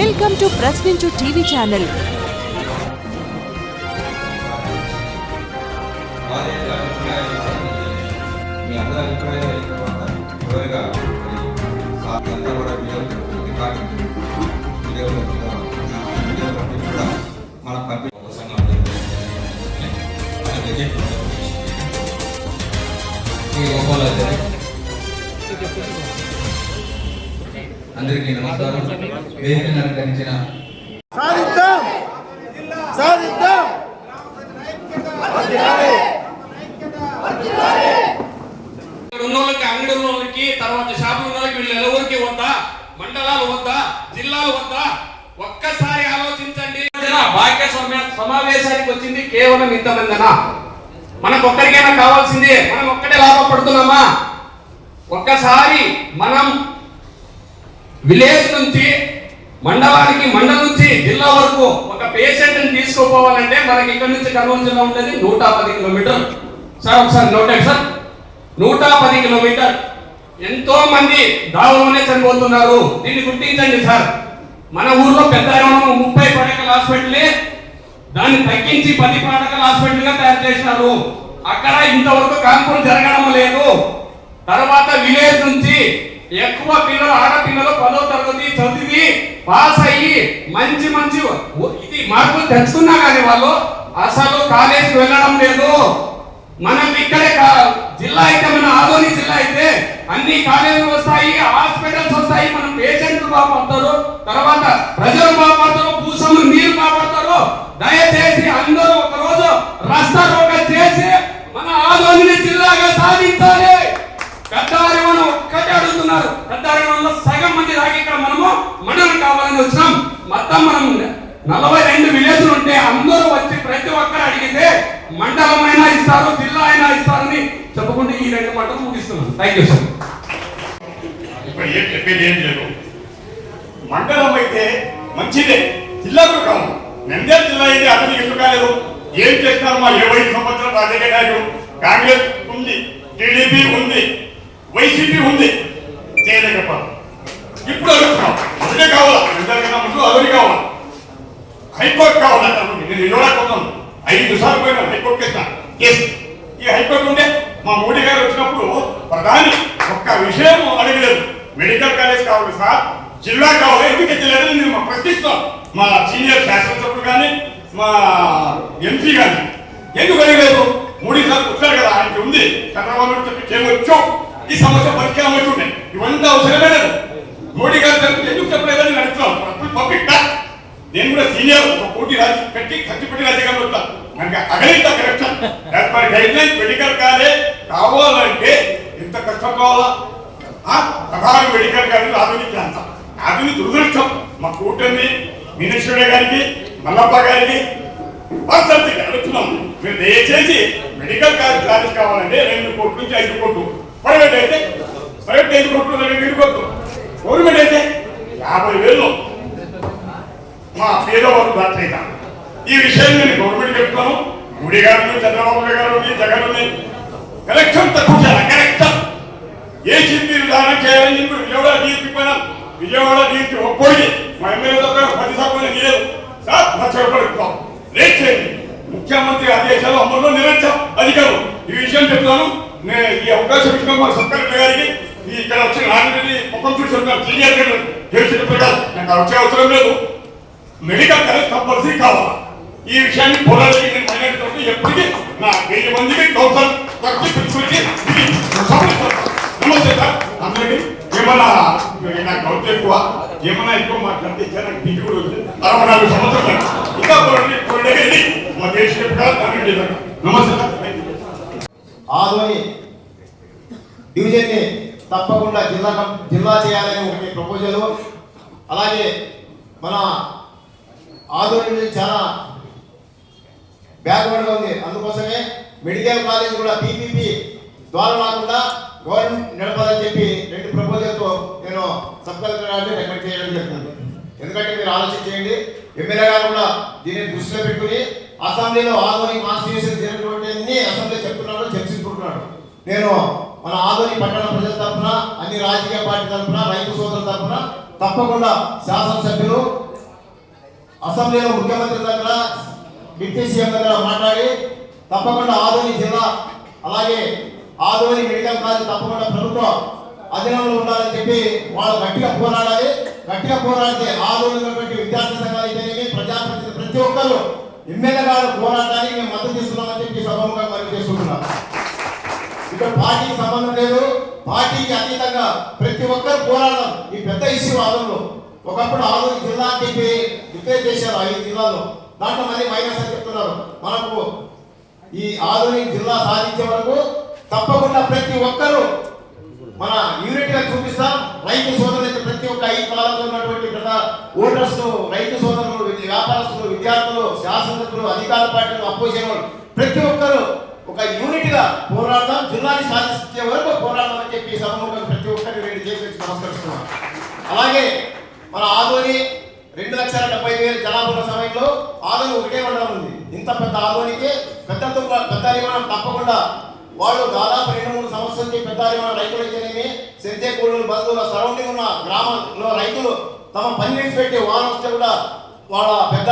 Welcome to Prashninchu TV channel వారి యొక్క అభిప్రాయాలు మీ అందరి అభిప్రాయాలు అయిన తర్వాత చివరిగా మరి సార్ అంతా కూడా వీడియో రికార్డు వీడియోలో వీడియో కూడా మన పంపి ఒక సంఘం మన బడ్జెట్ ఈ గోపాలాచారి అందరికీ నమస్కారం. వేదికను అలంకరించిన సాధిద్దాం! సాధిద్దాం! ఇక్కడ ఉన్న వాళ్ళకి అంగడి ఉన్న వాళ్ళకి తర్వాత షాపులు వాళ్ళకి వీళ్ళు ఎవరికి వద్దా? మండలాలు వద్దా? జిల్లాలు వద్దా? ఒక్కసారి ఆలోచించండి. భాగ్యస్వామ్య సమావేశానికి వచ్చింది కేవలం ఇంతమందినా? మనకు ఒక్కరికైనా కావాల్సింది. మనం ఒక్కటే లాభపడుతున్నామా? ఒక్కసారి మనం విలేజ్ నుంచి మండలానికి మండలం నుంచి జిల్లా వరకు ఒక పేషెంట్ని తీసుకుపోవాలంటే మనకి ఇక్కడ నుంచి కర్నూలు జిల్లా ఉంటుంది నూట పది కిలోమీటర్. సార్ ఒకసారి నోటెడ్ సార్. నూట పది కిలోమీటర్. ఎంతో మంది దావలోనే చనిపోతున్నారు. దీన్ని గుర్తించండి సార్. మన ఊర్లో పెద్ద ముప్పై పడకల హాస్పిటలే దాన్ని తగ్గించి పది పడకల హాస్పిటల్గా తయారు చేసినారు. అక్కడ ఇంతవరకు కాన్పులు జరగడం లేదు. తర్వాత విలేజ్ నుంచి ఎక్కువ పిల్లలు ఆడపిల్లలు పదో తరగతి చదివి పాస్ అయ్యి మంచి మంచి ఇది మార్కులు తెచ్చుకున్నా కానీ వాళ్ళు అసలు కాలేజీకి వెళ్ళడం లేదు. మనం ఇక్కడే కా- జిల్లా అయితే మన ఆదోని జిల్లా అయితే అన్ని కాలేజీలు వస్తాయి హాస్పిటల్స్ వస్తాయి మనం పేషెంట్లు బాగుపడతారు తర్వాత ప్రజలు బాగుపడతారు భూసములు మీరు బాగుపడతారు దయచేసి అందరూ ఒక రోజు రస్తా రోగ చేసి మన ఆదోని జిల్లాగా సాధించాలి. పెద్దారి ఉన్నారు. ఒక్కటే సగం మంది దాకా ఇక్కడ మనము మండలం కావాలని వచ్చినాం. మొత్తం మనం నలభై రెండు విలేజ్లు ఉంటే అందరూ వచ్చి ప్రతి ఒక్కరు అడిగితే మండలం అయినా ఇస్తారు జిల్లా అయినా ఇస్తారని చెప్పుకుంటే ఈ రెండు మాటలు ముగిస్తున్నాను థ్యాంక్ యూ సార్ ఇప్పుడు ఏం చెప్పేది ఏం లేదు. మండలం అయితే మంచిదే జిల్లా కూడా కాదు నంద్యాల జిల్లా అయితే అతనికి ఎందుకు కాలేదు? ఏం చేస్తారు మా ఇరవై ఐదు సంవత్సరాలు రాజకీయ నాయకుడు. కాంగ్రెస్ ఉంది టీడీపీ ఉంది వైసీపీ ఉంది చేయలేకపోతే ఇప్పుడు అడుగుతున్నాం అదే కావాలా నంద్యాల కన్నా ముందు అదొని కావాలా హైకోర్టు కావాలంటే నేను ఇవ్వలేకపోతాను ఐదు సార్లు పోయినా హైకోర్టు కేసు ఎస్ ఈ హైకోర్టు ఉంటే మా మోడీ గారు వచ్చినప్పుడు ప్రధాని ఒక్క విషయం అడగలేదు. మెడికల్ కాలేజ్ కావాలి సార్ జిల్లా కావాలి ఎందుకు ఎత్తలేదని నేను మా ప్రశ్నిస్తాం. మా సీనియర్ శాసనసభ్యులు కానీ మా ఎంపీ కానీ ఎందుకు అడగలేదు? మోడీ సార్ వచ్చారు కదా ఆయనకి ఉంది. చంద్రబాబు చెప్పి చేయవచ్చు ఈ సమస్య పరిష్కారం వచ్చి ఉన్నాయి ఇవంతా అవసరమే లేదు. మోడీ గారు ఎందుకు చెప్పలేదని నేను అడుగుతున్నాను పబ్లిక్ నేను కూడా సీనియర్ ఒక కోటి రాజు పెట్టి ఖర్చు పెట్టి రాజకీయాలు వస్తా. మనకి అగణిత correction as per guide line medical కాలే కావాలంటే ఎంత కష్టం కావాలా? ప్రధాన మెడికల్ కాలేజ్ ఆధునిక అంత. ఆధునిక దురదృష్టం. మా కూటమి మినిస్టర్ గారికి మల్లప్ప గారికి పరిస్థితి అడుగుతున్నాం. మీరు దయచేసి మెడికల్ కాలేజ్ కాలేజ్ కావాలంటే రెండు కోట్ల నుంచి ఐదు కోట్లు. ప్రైవేట్ అయితే ప్రైవేట్ ఐదు కోట్లు రెండు ఐదు కోట్లు. గవర్నమెంట్ అయితే యాభై వేలు. మా పేదవాళ్ళు దాటైనా ఈ విషయం నేను గవర్నమెంట్ చెప్తాను. మోడీ గారు చంద్రబాబు గారు జగన్ కలెక్షన్ తక్కువ చేయాలి కలెక్షన్. ఏ సిద్ధి విధానం చేయాలని చెప్పి విజయవాడ డీఎస్పీ పైన విజయవాడ డీఎస్పీ ఒక్కోడికి మా ఎమ్మెల్యే పది శాతం చేయలేదు సార్ లక్ష రూపాయలు ఇస్తాం రేట్ చేయండి. ముఖ్యమంత్రి ఆదేశాలు అమల్లో నిరంతరం అధికారులు. ఈ విషయం చెప్తాను. నేను ఈ అవకాశం ఇచ్చిన మా సబ్ గారికి ఈ ఇక్కడ వచ్చిన నాన్నని ముఖం చూసి ఉంటాను సీనియర్ తెలిసిన ప్రకారం నాకు వచ్చే అవసరం లేదు. మెడికల్ కాలేజ్ కంపల్సరీ కావాలి. ఈ విషయాన్ని పోరాడి నేను మైనారిటీ ఎప్పటికీ నా వెయ్యి మందికి కౌన్సిల్ తరఫు ప్రిన్సిపల్కి నమస్తే సార్. అందరికీ ఏమన్నా నాకు గౌరవం ఎక్కువ? ఏమన్నా ఎక్కువ మాట్లాడితే నాకు దిగి కూడా ఉంది అరవై నాలుగు సంవత్సరాలు ఇంకా పోరాడి పోరాడి మా దేశ నమస్తే సార్. థ్యాంక్ డివిజన్ని తప్పకుండా జిల్లా జిల్లా చేయాలని ఒకటి ప్రపోజలు అలాగే మన ఆదోని చాలా బ్యాక్వర్డ్గా ఉంది. అందుకోసమే మెడికల్ కాలేజ్ కూడా పీపీపీ ద్వారా రాకుండా గవర్నమెంట్ నడపాలని చెప్పి రెండు ప్రపోజల్తో నేను సబ్ కలెక్టర్ గారిని రికమెండ్ చేయడం జరుగుతుంది ఎందుకంటే మీరు ఆలోచన చేయండి. ఎమ్మెల్యే గారు కూడా దీన్ని దృష్టిలో పెట్టుకుని అసెంబ్లీలో ఆదోని కాన్స్టిట్యూషన్ జరిగినటువంటి అసెంబ్లీ చెప్తున్నాడు చర్చించుకుంటున్నాడు నేను మన ఆధోని పట్టణ ప్రజల తరఫున అన్ని రాజకీయ పార్టీ తరఫున రైతు సోదరుల తరఫున తప్పకుండా శాసనసభ్యులు అసెంబ్లీలో ముఖ్యమంత్రి దగ్గర డిప్యూటీ సీఎం దగ్గర మాట్లాడి తప్పకుండా ఆదోని జిల్లా అలాగే ఆదోని మెడికల్ కాలేజ్ తప్పకుండా ప్రభుత్వం అధీనంలో ఉండాలని చెప్పి వాళ్ళు గట్టిగా పోరాడాలి. గట్టిగా పోరాడితే ఆదోని విద్యార్థి సంఘాలు అయితేనేమి ప్రతి ఒక్కరు ఎమ్మెల్యే గారు పోరాటానికి మేము మద్దతు ఇస్తున్నామని చెప్పి సభముగా మనం చేసుకుంటున్నాం. ఇక్కడ పార్టీకి సంబంధం లేదు. పార్టీకి అతీతంగా ప్రతి ఒక్కరు పోరాడడం ఈ పెద్ద ఇష్యూ ఆదంలో ఒకప్పుడు ఆరు జిల్లా అని చెప్పి డిక్లేర్ చేశారు ఐదు జిల్లాలో. దాంట్లో మళ్ళీ మైనస్ అని చెప్తున్నారు. మనకు ఈ ఆధునిక జిల్లా సాధించే వరకు తప్పకుండా ప్రతి ఒక్కరూ మన యూనిట్గా చూపిస్తాం. రైతు సోదరులు ప్రతి ఒక్క ఐదు కాలంలో ఉన్నటువంటి గత ఓటర్స్ రైతు సోదరులు వ్యాపారస్తులు విద్యార్థులు శాసనసభ్యులు అధికార పార్టీలు అపోజిషన్ వాళ్ళు ప్రతి ఒక్కరు ఒక యూనిట్గా పోరాడదాం. జిల్లాని సాధించే వరకు పోరాడదామని చెప్పి సభముఖంగా ప్రతి ఒక్కరిని రెండు చేసి నమస్కరిస్తున్నాం. అలాగే మన ఆదోని రెండు లక్షల డెబ్బై ఐదు వేల జనాభా ఉన్న సమయంలో ఆదోని ఒకటే మండలం ఉంది. ఇంత పెద్ద ఆదోనికి పెద్ద పెద్ద నిర్మాణం తప్పకుండా వాళ్ళు దాదాపు రెండు మూడు సంవత్సరాల నుంచి పెద్ద అరిమానం రైతులు అయితేనేమి సెంతే కూడలు బంధువుల సరౌండింగ్ ఉన్న గ్రామంలో రైతులు తమ పని నుంచి పెట్టి వాన వస్తే కూడా వాళ్ళ పెద్ద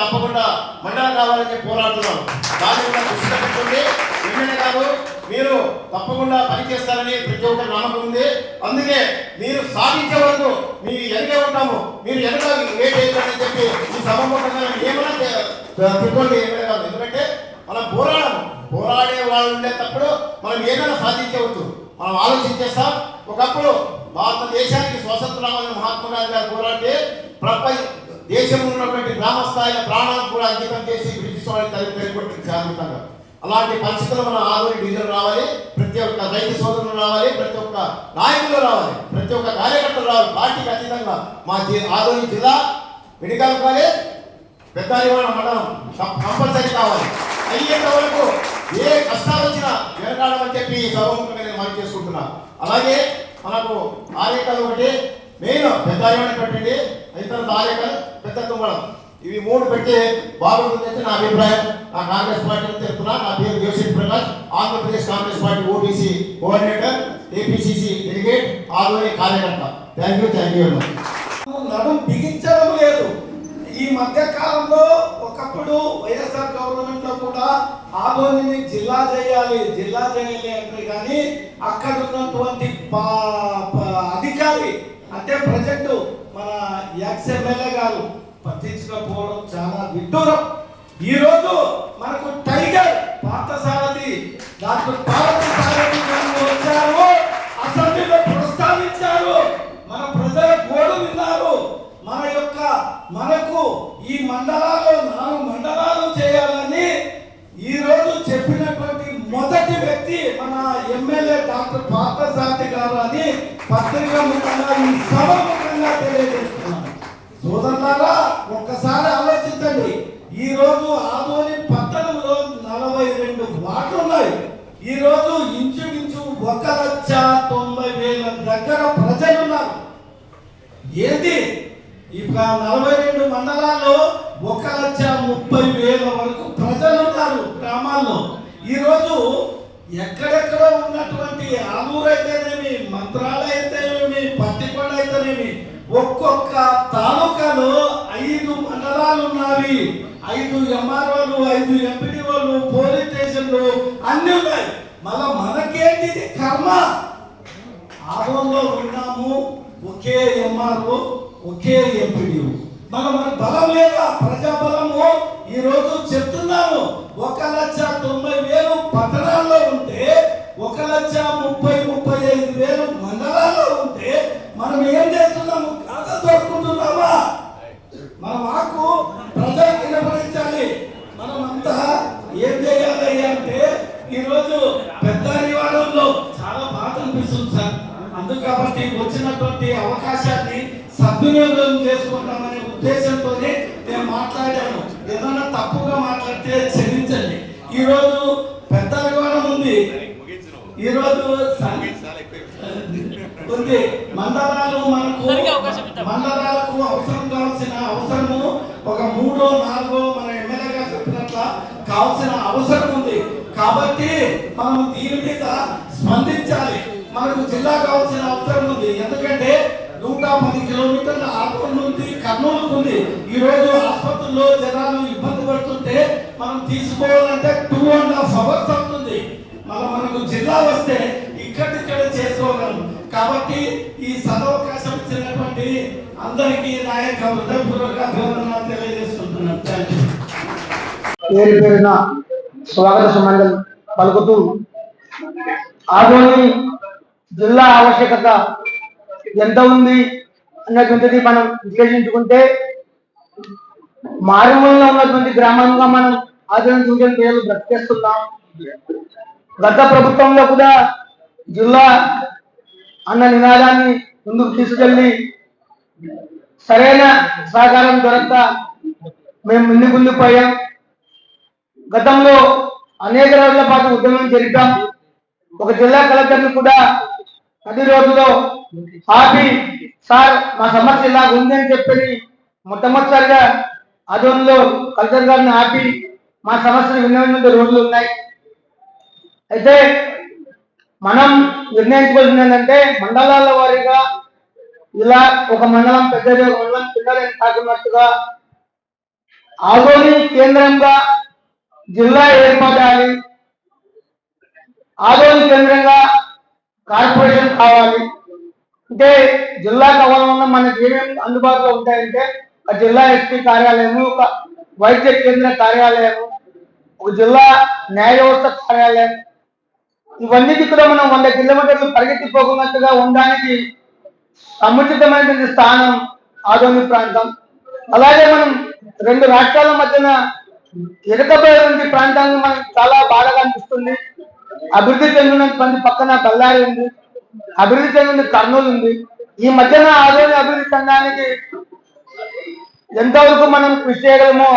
తప్పకుండా మండలం కావాలని చెప్పి పోరాడుతున్నారు కూడా దృష్టి పెట్టుకుంది ఎమ్మెల్యే గారు మీరు తప్పకుండా పని చేస్తారని ప్రతి ఒక్కరి నమ్మకం ఉంది. అందుకే మీరు సాధించే వరకు మీ ఎనకే ఉంటాము. మీరు ఎనక వెయిట్ చేయాలని చెప్పి ఈ సభముఖంగా ఏమైనా పెట్టుకోండి ఎమ్మెల్యే గారు ఎందుకంటే మనం పోరాడము పోరాడే వాళ్ళు ఉండేటప్పుడు మనం ఏదైనా సాధించవచ్చు మనం ఆలోచించేస్తాం ఒకప్పుడు భారతదేశానికి స్వతంత్రం రావాలని మహాత్మా గాంధీ గారు పోరాడితే ప్రపంచ దేశంలో ఉన్నటువంటి గ్రామ స్థాయిల ప్రాణాలను కూడా అంకితం చేసి బ్రిటిష్ వాళ్ళని తల్లి తెలియకొట్టింది శాంతియుతంగా పరిస్థితుల్లో మన ఆదోని డివిజన్ రావాలి ప్రతి ఒక్క రైతు సోదరులు రావాలి ప్రతి ఒక్క నాయకులు రావాలి ప్రతి ఒక్క కార్యకర్తలు రావాలి. పార్టీకి అతీతంగా మా ఆదోని జిల్లా మెడికల్ కాలేజ్ పెద్ద మండలం కంపల్సరీ కావాలి. అయ్యేంత వరకు ఏ కష్టాలు వచ్చినా వెనకాడమని చెప్పి ఈ నేను మనం చేసుకుంటున్నా. అలాగే మనకు ఆరేకలు ఒకటి మెయిన్ పెద్ద పెట్టండి అయిన తర్వాత ఆరేకలు పెద్ద తుమ్మడం ఇవి మూడు పెడితే బాగుంటుందని నా అభిప్రాయం. నా కాంగ్రెస్ పార్టీని తెలుపుతున్నా నా పేరు Devashree Prakash. Andhra Pradesh Congress party OBC coordinator APCC delegate Adoni కార్యకర్త. థ్యాంక్ యూ థ్యాంక్ యూ నడుం బిగించడం లేదు. ఈ మధ్య కాలంలో ఒకప్పుడు వైఎస్ఆర్ గవర్నమెంట్లో కూడా ఆదోనిని జిల్లా చేయాలి జిల్లా చేయాలి అంటే కానీ అక్కడ ఉన్నటువంటి అధికారి అంటే ప్రజెక్టు మన ఎక్స్ ఎమ్మెల్యే గారు పట్టించకపోవడం చాలా విడ్డూరం. ఈ రోజు మనకు టైగర్ పార్థసారథి డాక్టర్ పార్థసారథి గారు వచ్చారు. అసెంబ్లీలో ప్రస్తావించారు. మన ప్రజల గోడు విన్నారు. మన యొక్క మనకు ఈ మండలాలు నాలుగు మండలాలు చేయాలని ఈ రోజు చెప్పినటువంటి మొదటి వ్యక్తి మన ఎమ్మెల్యే డాక్టర్ పార్థసారథి గారు అని పత్రిక ముఖంగా ఈ సభ ముఖంగా తెలియజేస్తున్నాను సోదరులారా ఒక్కసారి ఆలోచించండి. ఈ రోజు ఆదోని పట్టణంలో నలభై రెండు వార్డులు ఉన్నాయి. ఈ రోజు ఇంచుమించు ఒక లక్ష తొంభై వేల దగ్గర ప్రజలు ఉన్నారు. ఏంటి ఇక నలభై రెండు మండలాల్లో ఒక లక్ష ముప్పై వేల వరకు ప్రజలు ఉన్నారు గ్రామాల్లో. ఈరోజు ఎక్కడెక్కడ ఉన్నటువంటి ఆలూరు అయితేనేమి మంత్రాలు అయితేనేమి పత్తికొండ అయితేనేమి ఒక్కొక్క తాలూకాలో ఐదు మండలాలు ఉన్నాయి ఐదు ఎంఆర్ఓలు ఐదు ఎంపీడీఓలు పోలీస్ స్టేషన్లు అన్ని ఉన్నాయి. మళ్ళా మనకేంటిది? కర్మ. ఆదంలో ఉన్నాము. ఒకే ఎంఆర్ఓ ఒకే ఎంపీడీఓ. మన మన బలం లేదా? ప్రజా బలము ఈరోజు రోజు ఒక లక్ష తొంభై వేలు పట్టణాల్లో ఉంటే ఒక లక్ష ముప్పై ముప్పై ఐదు వేలు మండలాల్లో ఉంటే మనం ఏం చేస్తున్నాము? కథ దొరుకుతున్నామా మన వాకు ప్రజలకు నిలబడించాలి మనం అంతా ఏం చేయాలి అంటే ఈరోజు పెద్ద నివారణలో చాలా బాధ అనిపిస్తుంది సార్. అందు కాబట్టి వచ్చినటువంటి అవకాశాన్ని సద్వినియోగం చేసుకుంటామనే ఉద్దేశంతోనే నేను మాట్లాడాను. ఏదైనా తప్పుగా మాట్లాడితే క్షమించండి. ఈరోజు ఈరోజు ఉంది. మండలాలు మనకు మండలాలకు అవసరం కావాల్సిన అవసరము ఒక మూడో నాలుగో మన ఎమ్మెల్యే గారు చెప్పినట్ల కావాల్సిన అవసరం ఉంది. కాబట్టి మనం దీని మీద స్పందించాలి. మనకు జిల్లా కావాల్సిన అవసరం ఉంది. ఎందుకంటే నూట పది కిలోమీటర్ల ఆటో నుండి కర్నూలుకు ఉంది. ఈ రోజు ఆసుపత్రి బస్సుల్లో జనాలు ఇబ్బంది పడుతుంటే మనం తీసుకోవాలంటే టూ అండ్ హాఫ్ అవర్స్ అవుతుంది. మనం మనకు జిల్లా వస్తే ఇక్కడిక్కడ చేసుకోగలం. కాబట్టి ఈ సదవకాశం ఇచ్చినటువంటి అందరికీ నా యొక్క హృదయపూర్వక అభివందనాలు తెలియజేసుకుంటున్నాను. పేరు పేరున స్వాగత సుమంగల్ పలుకుతూ ఆదోని జిల్లా ఆవశ్యకత ఎంత ఉంది అన్నటువంటిది మనం విశ్లేషించుకుంటే మారుమూలలో ఉన్నటువంటి గ్రామంగా మనం ఆదోని చూసే పేర్లు బ్రతికేస్తున్నాం. గత ప్రభుత్వంలో కూడా జిల్లా అన్న నినాదాన్ని ముందుకు తీసుకెళ్ళి సరైన సహకారం దొరక మేము ముందుకుండిపోయాం గతంలో అనేక రోజుల పాటు ఉద్యమం జరిపాం. ఒక జిల్లా కలెక్టర్ని కూడా పది రోజుల్లో ఆపి సార్ మా సమస్య ఇలా ఉంది అని చెప్పి మొట్టమొదటిసారిగా అదోన్లో కలెక్టర్ గారిని ఆపి మా సమస్యలు విన్నవించిన రోజులు ఉన్నాయి. అయితే మనం నిర్ణయించుకోవాల్సింది ఏంటంటే మండలాల వారీగా ఇలా ఒక మండలం పెద్దది ఒక మండలం చిన్నది అని కాకున్నట్టుగా ఆదోని కేంద్రంగా జిల్లా ఏర్పడాలి ఆదోని కేంద్రంగా కార్పొరేషన్ కావాలి. అంటే జిల్లా కావాలన్నా మనకి ఏమేమి అందుబాటులో ఉంటాయంటే ఒక జిల్లా ఎస్పీ కార్యాలయము ఒక వైద్య కేంద్ర కార్యాలయము ఒక జిల్లా న్యాయ వ్యవస్థ కార్యాలయం ఇవన్నిటి కూడా మనం వంద కిలోమీటర్లు పరిగెత్తిపోకున్నట్టుగా ఉండడానికి సముచితమైనటువంటి స్థానం ఆదోని ప్రాంతం. అలాగే మనం రెండు రాష్ట్రాల మధ్యన ఇరకబోయేటువంటి ప్రాంతాన్ని మనకు చాలా బాధగా అనిపిస్తుంది. అభివృద్ధి చెందినటువంటి పక్కన బళ్ళారి ఉంది. అభివృద్ధి చెందిన కర్నూలు ఉంది. ఈ మధ్యన ఆదోని అభివృద్ధి చెందడానికి ఎంతవరకు మనం కృషి చేయగలమో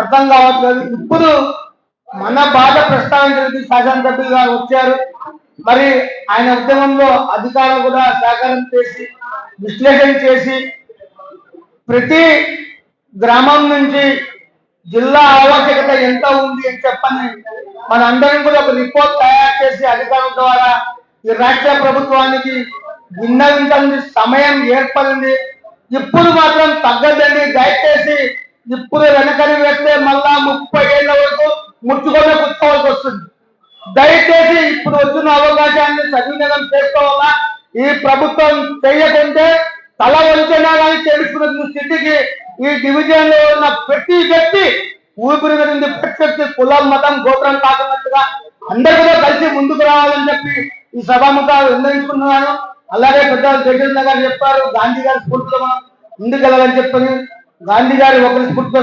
అర్థం కావట్లేదు. ఇప్పుడు మన బాధ ప్రస్తావించడానికి శాసనసభ్యులుగా వచ్చారు. మరి ఆయన ఉద్యమంలో అధికారులు కూడా సహకారం చేసి విశ్లేషణ చేసి ప్రతి గ్రామం నుంచి జిల్లా ఆవశ్యకత ఎంత ఉంది అని చెప్పని మన అందరం కూడా ఒక రిపోర్ట్ తయారు చేసి అధికారుల ద్వారా ఈ రాష్ట్ర ప్రభుత్వానికి విన్నవించాలని సమయం ఏర్పడింది. ఇప్పుడు మాత్రం తగ్గదండి. దయచేసి ఇప్పుడు వెనకని వేస్తే మళ్ళా ముప్పై ఏళ్ళ వరకు ముచ్చుకొని కూర్చోవాల్సి వస్తుంది. దయచేసి ఇప్పుడు వచ్చిన అవకాశాన్ని సద్వినియోగం చేసుకోవాలా? ఈ ప్రభుత్వం చేయకుంటే తల వంచనాలని చేసుకున్న స్థితికి ఈ డివిజన్లో ఉన్న ప్రతి వ్యక్తి ఊపిరి మీద ప్రతి వ్యక్తి కులం మతం గోపురం కాకున్నట్టుగా అందరు కూడా కలిసి ముందుకు రావాలని చెప్పి ఈ సభాముఖాలు నిర్ణయించుకున్నాను అలాగే పెద్దలు జగన్ గారు చెప్పారు గాంధీ గారి స్ఫూర్తిలో మనం ముందుకెళ్ళాలని చెప్పని. గాంధీ గారి ఒకరి స్ఫూర్తితో